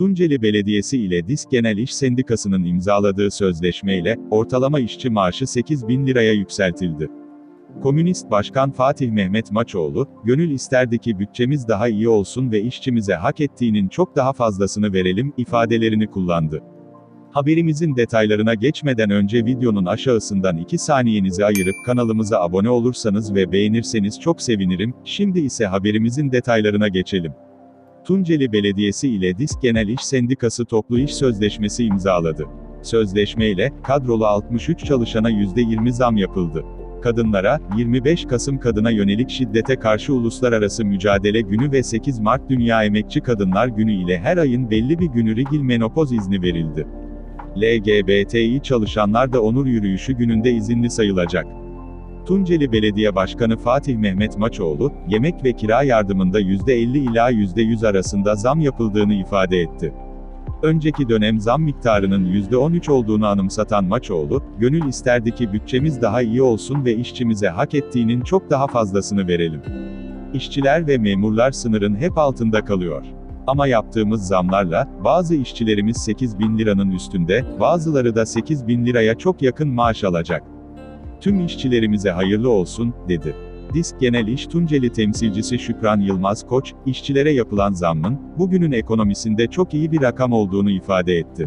Tunceli Belediyesi ile Disk Genel İş Sendikası'nın imzaladığı sözleşmeyle, ortalama işçi maaşı 8 bin liraya yükseltildi. Komünist Başkan Fatih Mehmet Maçoğlu, gönül isterdi ki bütçemiz daha iyi olsun ve işçimize hak ettiğinin çok daha fazlasını verelim, ifadelerini kullandı. Haberimizin detaylarına geçmeden önce videonun aşağısından 2 saniyenizi ayırıp kanalımıza abone olursanız ve beğenirseniz çok sevinirim, şimdi ise haberimizin detaylarına geçelim. Tunceli Belediyesi ile Disk Genel İş Sendikası toplu iş sözleşmesi imzaladı. Sözleşmeyle, kadrolu 63 çalışana %20 zam yapıldı. Kadınlara, 25 Kasım Kadına Yönelik Şiddete Karşı Uluslararası Mücadele Günü ve 8 Mart Dünya Emekçi Kadınlar Günü ile her ayın belli bir günü Rigil Menopoz izni verildi. LGBTİ çalışanlar da onur yürüyüşü gününde izinli sayılacak. Tunceli Belediye Başkanı Fatih Mehmet Maçoğlu, yemek ve kira yardımında %50 ila %100 arasında zam yapıldığını ifade etti. Önceki dönem zam miktarının %13 olduğunu anımsatan Maçoğlu, gönül isterdi ki bütçemiz daha iyi olsun ve işçimize hak ettiğinin çok daha fazlasını verelim. İşçiler ve memurlar sınırın hep altında kalıyor. Ama yaptığımız zamlarla, bazı işçilerimiz 8 bin liranın üstünde, bazıları da 8 bin liraya çok yakın maaş alacak. Tüm işçilerimize hayırlı olsun, dedi. Disk Genel İş Tunceli temsilcisi Şükran Yılmaz Koç, işçilere yapılan zammın, bugünün ekonomisinde çok iyi bir rakam olduğunu ifade etti.